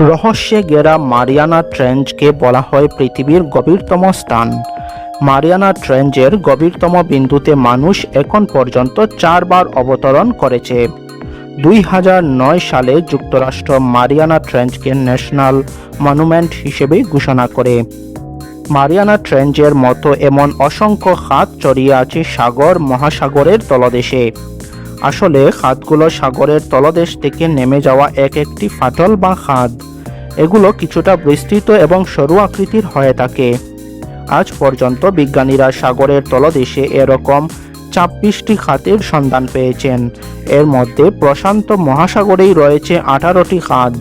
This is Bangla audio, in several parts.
রহস্যে গেরা মারিয়ানা ট্রেঞ্জকে বলা হয় পৃথিবীর গভীরতম স্থান। মারিয়ানা ট্রেঞ্জের গভীরতম বিন্দুতে মানুষ এখন পর্যন্ত চারবার অবতরণ করেছে। দুই হাজার নয় সালে যুক্তরাষ্ট্র মারিয়ানা ট্রেঞ্চকে ন্যাশনাল মনুমেন্ট হিসেবে ঘোষণা করে। মারিয়ানা ট্রেঞ্জের মতো এমন অসংখ্য হাত ছড়িয়ে আছে সাগর, মহাসাগরের তলদেশে। আসলে খাদগুলো সাগরের তলদেশ থেকে নেমে যাওয়া এক একটি ফাটল বা খাদ। এগুলো কিছুটা বিস্তৃত এবং সরু আকৃতির হয়ে থাকে। আজ পর্যন্ত বিজ্ঞানীরা সাগরের তলদেশে এরকম ছাব্বিশটি খাতের সন্ধান পেয়েছেন। এর মধ্যে প্রশান্ত মহাসাগরেই রয়েছে আঠারোটি খাদ।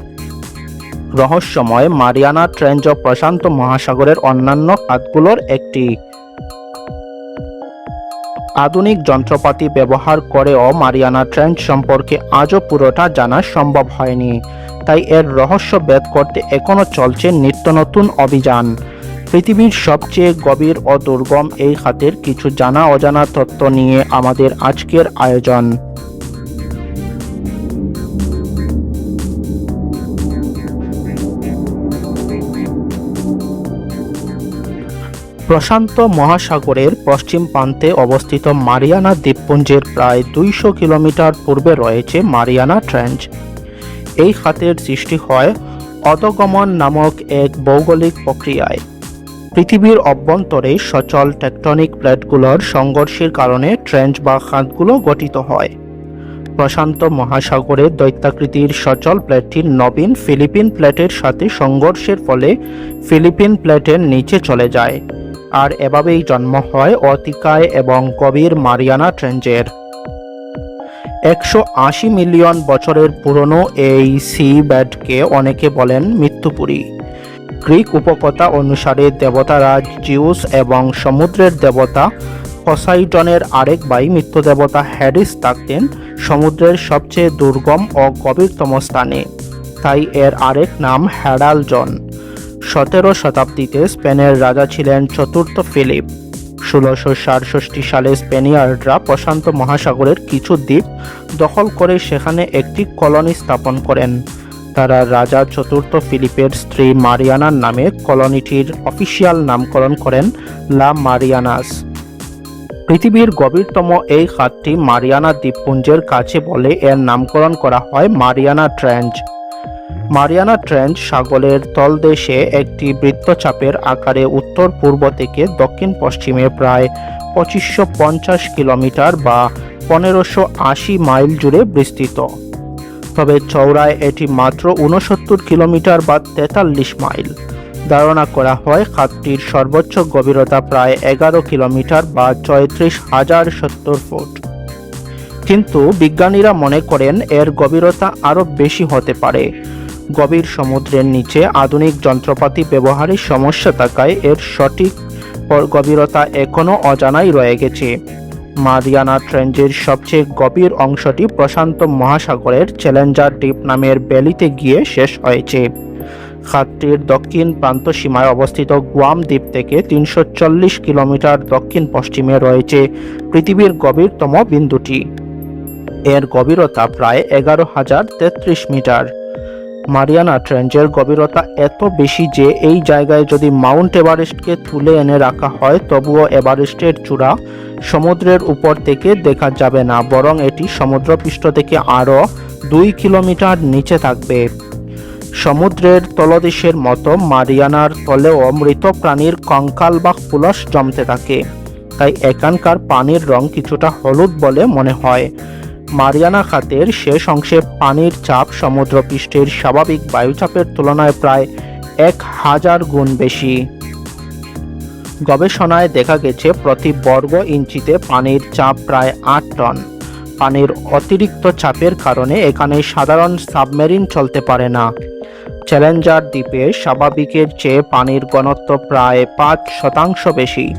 রহস্যময় মারিয়ানা ট্রেঞ্জ প্রশান্ত মহাসাগরের অন্যান্য খাতগুলোর একটি। আধুনিক যন্ত্রপাতি ব্যবহার করেও মারিয়ানা ট্রেঞ্চ সম্পর্কে আজও পুরোটা জানা সম্ভব হয়নি। তাই এর রহস্য ভেদ করতে এখনও চলছে নিত্য নতুন অভিযান। পৃথিবীর সবচেয়ে গভীর ও দুর্গম এই খাতের কিছু জানা অজানা তত্ত্ব নিয়ে আমাদের আজকের আয়োজন। প্রশান্ত মহাসাগরের পশ্চিম প্রান্তে অবস্থিত মারিয়ানা দ্বীপপুঞ্জের প্রায় দুইশো কিলোমিটার পূর্বে রয়েছে মারিয়ানা ট্রেঞ্চ। এই খাতের সৃষ্টি হয় অধগমন নামক এক ভৌগোলিক প্রক্রিয়ায়। পৃথিবীর অভ্যন্তরে সচল টেকটনিক প্লেটগুলোর সংঘর্ষের কারণে ট্রেঞ্চ বা খাতগুলো গঠিত হয়। প্রশান্ত মহাসাগরের দৈত্যাকৃতির সচল প্লেটটি নবীন ফিলিপিন প্লেটের সাথে সংঘর্ষের ফলে ফিলিপিন প্লেটের নিচে চলে যায়। আর এভাবেই জন্ম হয় অতিকায় এবং গভীর মারিয়ানা ট্রেঞ্জের একশো আশি মিলিয়ন বছরের পুরনো এই সি ব্যাডকে অনেকে বলেন মৃত্যুপুরী। গ্রিক উপকথা অনুসারে দেবতারাজ জিউস এবং সমুদ্রের দেবতা পসাইডনের আরেক ভাই মৃত্যু দেবতা হ্যাডিস থাকতেন সমুদ্রের সবচেয়ে দুর্গম ও গভীরতম স্থানে। তাই এর আরেক নাম হ্যাডালজন সতেরো শতাব্দীতে স্পেনের রাজা ছিলেন চতুর্থ ফিলিপ। ষোলোশো সাতষষ্টি সালে স্পেনিয়ার্ডরা প্রশান্ত মহাসাগরের কিছু দ্বীপ দখল করে সেখানে একটি কলোনি স্থাপন করেন। তারা রাজা চতুর্থ ফিলিপের স্ত্রী মারিয়ানার নামে কলোনিটির অফিসিয়াল নামকরণ করেন লা মারিয়ানাস। পৃথিবীর গভীরতম এই খাতটি মারিয়ানা দ্বীপপুঞ্জের কাছে বলে এর নামকরণ করা হয় মারিয়ানা ট্রেঞ্চ মারিয়ানা ট্রেঞ্চ সাগরের তলদেশে একটি বৃত্তচাপের আকারে উত্তর পূর্ব থেকে দক্ষিণ পশ্চিমে প্রায় পঁচিশশো পঞ্চাশ কিলোমিটার বা পনেরোশো আশি মাইল জুড়ে বিস্তৃত। তবে চৌড়ায় এটি মাত্র ঊনসত্তর কিলোমিটার বা তেতাল্লিশ মাইল। ধারণা করা হয়, খাতটির সর্বোচ্চ গভীরতা প্রায় এগারো কিলোমিটার বা চৌত্রিশ হাজার সত্তর ফুট। কিন্তু বিজ্ঞানীরা মনে করেন, এর গভীরতা আরও বেশি হতে পারে। গভীর সমুদ্রের নিচে আধুনিক যন্ত্রপাতি ব্যবহারের সমস্যা থাকায় এর সঠিক গভীরতা এখনও অজানাই রয়ে গেছে। মারিয়ানা ট্রেঞ্জের সবচেয়ে গভীর অংশটি প্রশান্ত মহাসাগরের চ্যালেঞ্জার দ্বীপ নামের ব্যালিতে গিয়ে শেষ হয়েছে। খাতটির দক্ষিণ প্রান্ত সীমায় অবস্থিত গুয়াম দ্বীপ থেকে তিনশো চল্লিশ কিলোমিটার দক্ষিণ পশ্চিমে রয়েছে পৃথিবীর গভীরতম বিন্দুটি। এর গভীরতা প্রায় এগারো হাজার তেত্রিশ মিটার। মারিয়ানা ট্রেঞ্জের গভীরতা এত বেশি যে এই জায়গায় যদি মাউন্ট এভারেস্টকে তুলে এনে রাখা হয়, তবুও এভারেস্টের চূড়া সমুদ্রের উপর থেকে দেখা যাবে না, বরং এটি সমুদ্রপৃষ্ঠ থেকে আরও দুই কিলোমিটার নিচে থাকবে। সমুদ্রের তলদেশের মতো মারিয়ানার তলেও মৃত প্রাণীর কঙ্কাল বা কুলস জমতে থাকে, তাই এখানকার পানির রং কিছুটা হলুদ বলে মনে হয়। মারিয়ানা খাতের শেষ অংশে পানির চাপ সমুদ্রপৃষ্ঠের স্বাভাবিক বায়ুচাপের তুলনায় প্রায় এক হাজার গুণ বেশি। গবেষণায় দেখা গেছে, প্রতি বর্গ ইঞ্চিতে পানির চাপ প্রায় আট টন। পানির অতিরিক্ত চাপের কারণে এখানে সাধারণ সাবমেরিন চলতে পারে না। চ্যালেঞ্জার দ্বীপে স্বাভাবিকের চেয়ে পানির ঘনত্ব প্রায় পাঁচ শতাংশ বেশি।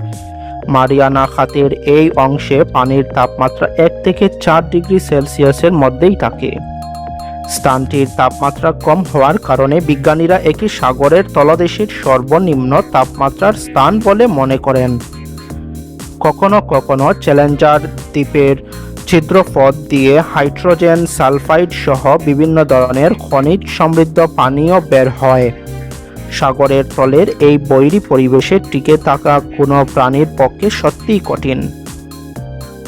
মারিয়ানা খাতের এই অংশে পানির তাপমাত্রা এক থেকে চার ডিগ্রি সেলসিয়াসের মধ্যেই থাকে। স্থানটির তাপমাত্রা কম হওয়ার কারণে বিজ্ঞানীরা একে সাগরের তলদেশের সর্বনিম্ন তাপমাত্রার স্থান বলে মনে করেন। কখনো কখনো চ্যালেঞ্জার দ্বীপের ছিদ্রপথ দিয়ে হাইড্রোজেন সালফাইড সহ বিভিন্ন ধরনের খনিজ সমৃদ্ধ পানীয় বের হয়। সাগরের তলের এই বৈরী পরিবেশে টিকে থাকা কোনো প্রাণীর পক্ষে সত্যিই কঠিন।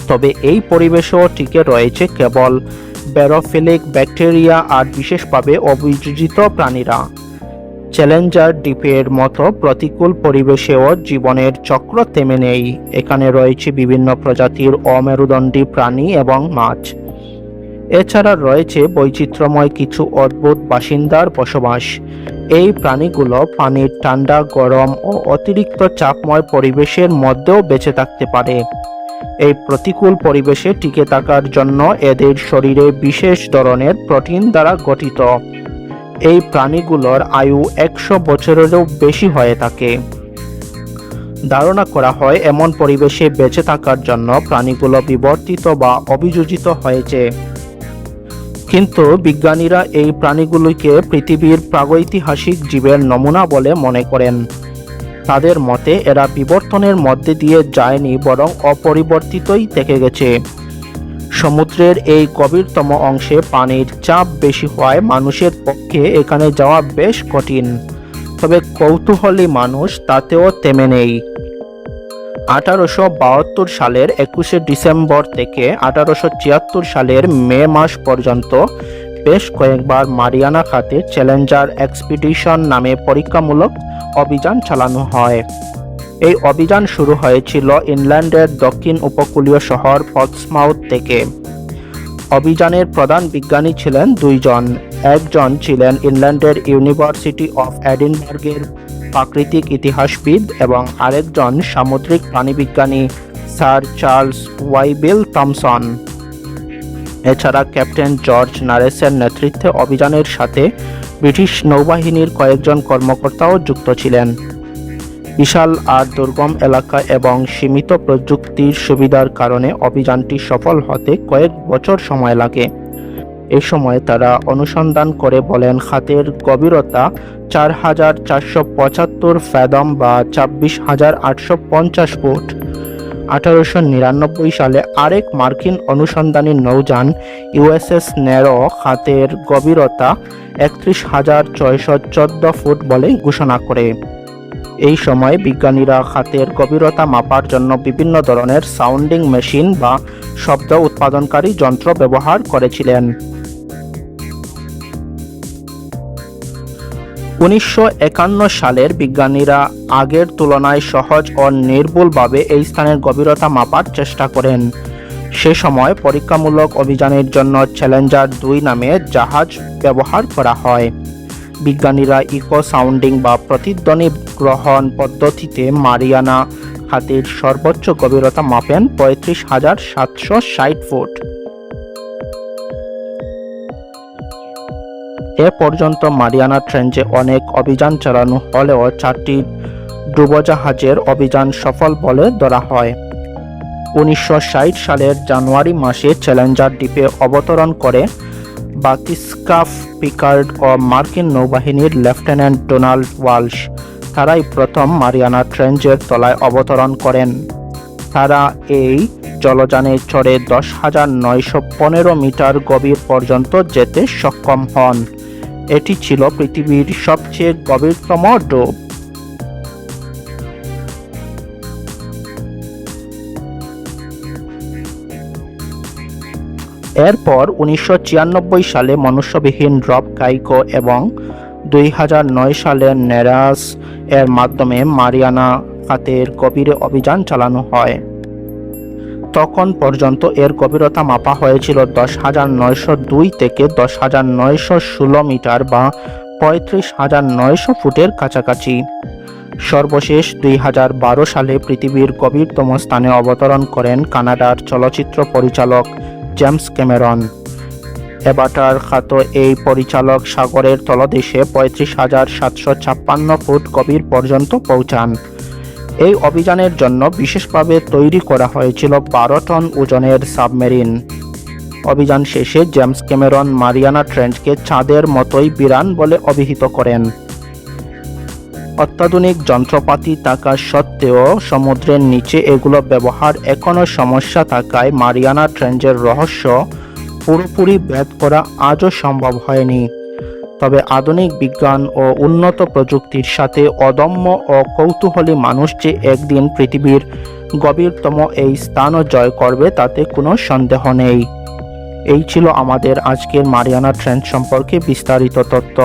তবে এই পরিবেশেও টিকে রয়েছে কেবল ব্যারোফিলিক ব্যাকটেরিয়া আর বিশেষভাবে অভিযোজিত প্রাণীরা। চ্যালেঞ্জার দ্বীপের মতো প্রতিকূল পরিবেশেও জীবনের চক্র থেমে নেই। এখানে রয়েছে বিভিন্ন প্রজাতির অমেরুদণ্ডী প্রাণী এবং মাছ। এছাড়া রয়েছে বৈচিত্র্যময় কিছু অদ্ভুত বাসিন্দার বসবাস। এই প্রাণীগুলো পানির ঠান্ডা, গরম ও অতিরিক্ত চাপময় পরিবেশের মধ্যেও বেঁচে থাকতে পারে। এই প্রতিকূল পরিবেশে টিকে থাকার জন্য এদের শরীরে বিশেষ ধরনের প্রোটিন দ্বারা গঠিত। এই প্রাণীগুলোর আয়ু একশো বছরেরও বেশি হয়ে থাকে। ধারণা করা হয়, এমন পরিবেশে বেঁচে থাকার জন্য প্রাণীগুলো বিবর্তিত বা অভিযোজিত হয়েছে। কিন্তু বিজ্ঞানীরা এই প্রাণীগুলিকে পৃথিবীর প্রাগৈতিহাসিক জীবের নমুনা বলে মনে করেন। তাদের মতে এরা বিবর্তনের মধ্যে দিয়ে যায়নি, বরং অপরিবর্তিতই থেকে গেছে। সমুদ্রের এই গভীরতম অংশে পানির চাপ বেশি হওয়ায় মানুষের পক্ষে এখানে যাওয়া বেশ কঠিন। তবে কৌতূহলী মানুষ তাতেও তেমে নেই। আঠারোশো বাহাত্তর সালের একুশে ডিসেম্বর থেকে আঠারোশো ছিয়াত্তর সালের মে মাস পর্যন্ত বেশ কয়েকবার মারিয়ানা খাতে চ্যালেঞ্জার এক্সপিডিশন নামে পরীক্ষামূলক অভিযান চালানো হয়। এই অভিযান শুরু হয়েছিল ইংল্যান্ডের দক্ষিণ উপকূলীয় শহর পটসমাউথ থেকে। অভিযানের প্রধান বিজ্ঞানী ছিলেন দুইজন। একজন ছিলেন ইংল্যান্ডের ইউনিভার্সিটি অফ এডিনবার্গের প্রাকৃতিক ইতিহাসবিদ এবং আরেকজন সামুদ্রিক প্রাণীবিজ্ঞানী, স্যার চার্লস ওয়াইবেল থমসন। এছাড়া ক্যাপ্টেন জর্জ নারেসের নেতৃত্বে অভিযানের সাথে ব্রিটিশ নৌবাহিনীর কয়েকজন কর্মকর্তাও যুক্ত ছিলেন। বিশাল আর দুর্গম এলাকা এবং সীমিত প্রযুক্তির সুবিধার কারণে অভিযানটি সফল হতে কয়েক বছর সময় লাগে। এই সময় তারা অনুসন্ধান করে বলেন, খাতের গভীরতা চার হাজার চারশো পঁচাত্তর ফ্যাদম বা ছাব্বিশ হাজার আটশো পঞ্চাশ ফুট। আঠারোশো নিরানব্বই সালে আরেক মার্কিন অনুসন্ধানী নৌযান ইউএসএস নেরো খাতের গভীরতা একত্রিশ হাজার ছয়শো চোদ্দ ফুট বলে ঘোষণা করে। এই সময় বিজ্ঞানীরা খাতের গভীরতা মাপার জন্য বিভিন্ন ধরনের সাউন্ডিং মেশিন বা শব্দ উৎপাদনকারী যন্ত্র ব্যবহার করেছিলেন। উনিশশো একান্ন সালের বিজ্ঞানীরা আগের তুলনায় সহজ ও নির্ভুলভাবে এই স্থানের গভীরতা মাপার চেষ্টা করেন। সে সময় পরীক্ষামূলক অভিযানের জন্য চ্যালেঞ্জার দুই নামে জাহাজ ব্যবহার করা হয়। বিজ্ঞানীরা ইকো সাউন্ডিং বা প্রতিধ্বনি গ্রহণ পদ্ধতিতে মারিয়ানা খাতের সর্বোচ্চ গভীরতা মাপেন পঁয়ত্রিশ হাজার সাতশো ষাট ফুট। এ পর্যন্ত মারিয়ানা ট্রেঞ্জে অনেক অভিযান চালানো হলেও চারটি ডুবোজাহাজের অভিযান সফল বলে ধরা হয়। উনিশশো ষাট সালের জানুয়ারি মাসে চ্যালেঞ্জার দ্বীপে অবতরণ করে বাতিস্কাফ পিকার্ড ও মার্কিন নৌবাহিনীর লেফটেন্যান্ট ডোনাল্ড ওয়ালশ। তারাই প্রথম মারিয়ানা ট্রেঞ্জের তলায় অবতরণ করেন। তারা এই জলযানে চড়ে দশ হাজার নয়শো পনেরো মিটার গভীর পর্যন্ত যেতে সক্ষম হন। এটি ছিল পৃথিবীর সবচেয়ে গভীরতম ডোব এরপর উনিশশো ছিয়ানব্বই সালে মনুষ্যবিহীন ড্রপ কাইকো এবং দুই হাজার নয় সালে নেরাস এর মাধ্যমে মারিয়ানা খাতের গভীরে অভিযান চালানো হয়। তখন পর্যন্ত এর গভীরতা মাপা হয়েছিল দশ হাজার নয়শো দুই থেকে দশ হাজার নয়শো ষোলো মিটার বা পঁয়ত্রিশ হাজার নয়শো ফুটের কাছাকাছি। সর্বশেষ দুই হাজার বারো সালে পৃথিবীর গভীরতম স্থানে অবতরণ করেন কানাডার চলচ্চিত্র পরিচালক জেমস ক্যামেরন। এবাটার খ্যাত এই পরিচালক সাগরের তলদেশে পঁয়ত্রিশ হাজার সাতশো ছাপ্পান্ন ফুট গভীর পর্যন্ত পৌঁছান। এই অভিযানের জন্য বিশেষভাবে তৈরি করা হয়েছিল বারো টন ওজনের সাবমেরিন। অভিযান শেষে জেমস ক্যামেরন মারিয়ানা ট্রেঞ্চকে চাঁদের মতোই বিরান বলে অভিহিত করেন। অত্যাধুনিক যন্ত্রপাতি থাকা সত্ত্বেও সমুদ্রের নিচে এগুলো ব্যবহার এখনও সমস্যা থাকায় মারিয়ানা ট্রেঞ্জের রহস্য পুরোপুরি ভেদ করা আজও সম্ভব হয়নি। তবে আধুনিক বিজ্ঞান ও উন্নত প্রযুক্তির সাথে অদম্য ও কৌতূহলী মানুষ যে একদিন পৃথিবীর গভীরতম এই স্থানও জয় করবে তাতে কোনো সন্দেহ নেই। এই ছিল আমাদের আজকের মারিয়ানা ট্রেন্ড সম্পর্কে বিস্তারিত তথ্য।